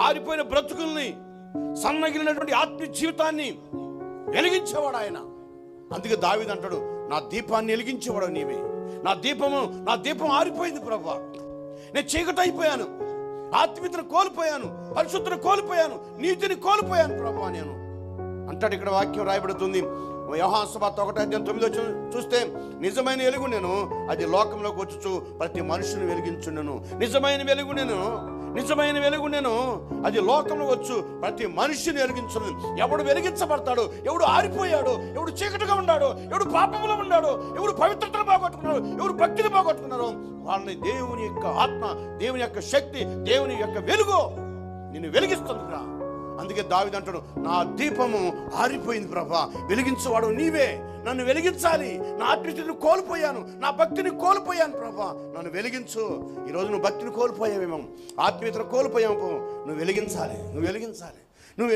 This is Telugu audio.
ఆరిపోయిన బ్రతుకుల్ని సన్నగిలినటువంటి ఆత్మీయ జీవితాన్ని వెలిగించేవాడు ఆయన. అందుకే దావిది అంటాడు నా దీపాన్ని వెలిగించేవాడు నీవే. నా దీపము నా దీపం ఆరిపోయింది ప్రభా. నేను చీకటి అయిపోయాను. ఆత్మీయతను కోల్పోయాను. పరిశుద్ధను కోల్పోయాను. నీతిని కోల్పోయాను ప్రభా నేను. అంటాడు ఇక్కడ వాక్యం రాయబడుతుంది. యహాసభ ఒకటి అధ్యాయం తొమ్మిది వచ్చి చూస్తే నిజమైన వెలుగు నేను అది లోకంలోకి వచ్చుచు ప్రతి మనుషుని వెలిగించుండను. నిజమైన వెలుగు నేను నిజమైన వెలుగు నేను. అది లోకంలో వచ్చు ప్రతి మనిషిని వెలిగించను ఎవడు వెలిగించబడతాడు ఎవడు ఆరిపోయాడు ఎవడు చీకటిగా ఉన్నాడు ఎవడు పాపంలో ఉన్నాడు ఎవడు పవిత్రతను బాగొట్టుకున్నాడు ఎవడు భక్తిని బాగొట్టుకున్నాడు వాళ్ళని దేవుని యొక్క ఆత్మ దేవుని యొక్క శక్తి దేవుని యొక్క వెలుగు నిన్ను వెలిగిస్తుంది రా అందుకే దావిది అంటాడు నా దీపము ఆరిపోయింది ప్రభా వెలిగించేవాడు నీవే. నన్ను వెలిగించాలి. నా ఆత్మీయతను కోల్పోయాను. నా భక్తిని కోల్పోయాను ప్రభా. నన్ను వెలిగించు. ఈరోజు నువ్వు భక్తిని కోల్పోయావేమో. ఆత్మీయతను కోల్పోయాము నువ్వు వెలిగించాలి. నువ్వు వెలిగించాలి. నువ్వు